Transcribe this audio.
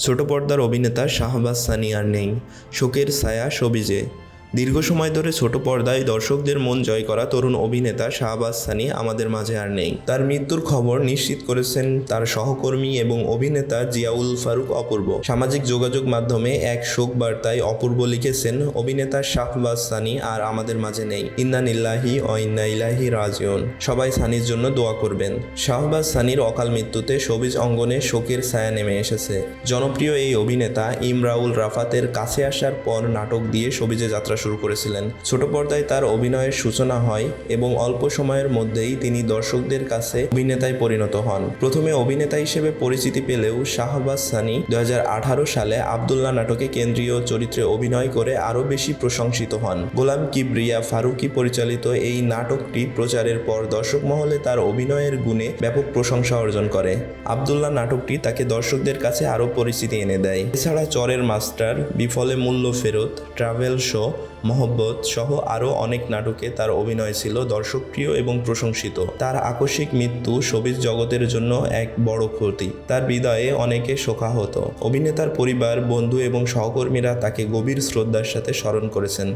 ছোট পর্দার অভিনেতা শাহবাজ সানি আর নেই। শোকের ছায়া সবিজে দীর্ঘ সময় ধরে ছোট পর্দায় দর্শকদের মন জয় করা তরুণ অভিনেতা শাহবাজ সানি আমাদের মাঝে আর নেই। তার মৃত্যুর খবর নিশ্চিত করেছেন তার সহকর্মী এবং অভিনেতা জিয়াউল ফারুক অপূর্ব। সামাজিক যোগাযোগ মাধ্যমে এক শোক বার্তায় অপূর্ব লিখেছেন, অভিনেতা শাহবাজ সানি আর আমাদের মাঝে নেই। ইন্না নিল্লাহি ও ইন্না ইলাহি রাজিউন। সবাই সানির জন্য দোয়া করবেন। শাহবাজ সানির অকাল মৃত্যুতে সবিজ অঙ্গনে শোকের ছায়া নেমে এসেছে। জনপ্রিয় এই অভিনেতা ইমরাউল রাফাতের কাছে আসার পর নাটক দিয়ে সবিজে যাত্রা শুরু করেছিলেন। ছোট পর্দায় তার অভিনয়ের সূচনা হয় এবং অল্প সময়ের মধ্যেই তিনি দর্শকদের কাছে অভিনেতায় পরিণত হন। প্রথমে অভিনেতা হিসেবে পরিচিতি পেলেও শাহবাজ সানি দু হাজার আঠারো সালে আবদুল্লাহ নাটকে কেন্দ্রীয় চরিত্রে অভিনয় করে আরও বেশি প্রশংসিত হন। গোলাম কিবরিয়া ফারুকি পরিচালিত এই নাটকটি প্রচারের পর দর্শক মহলে তার অভিনয়ের গুণে ব্যাপক প্রশংসা অর্জন করে। আবদুল্লাহ নাটকটি তাকে দর্শকদের কাছে আরও পরিচিতি এনে দেয়। এছাড়া চরের মাস্টার, বিফলে মূল্য ফেরত, ট্রাভেল শো মহব্বত সহ আরও অনেক নাটকে তার অভিনয় ছিল দর্শকপ্রিয় এবং প্রশংসিত। তার আকস্মিক মৃত্যু শোবিজ জগতের জন্য এক বড় ক্ষতি। তার বিদায়ে অনেকে শোকাহত। অভিনেতার পরিবার, বন্ধু এবং সহকর্মীরা তাকে গভীর শ্রদ্ধার সাথে স্মরণ করেছেন।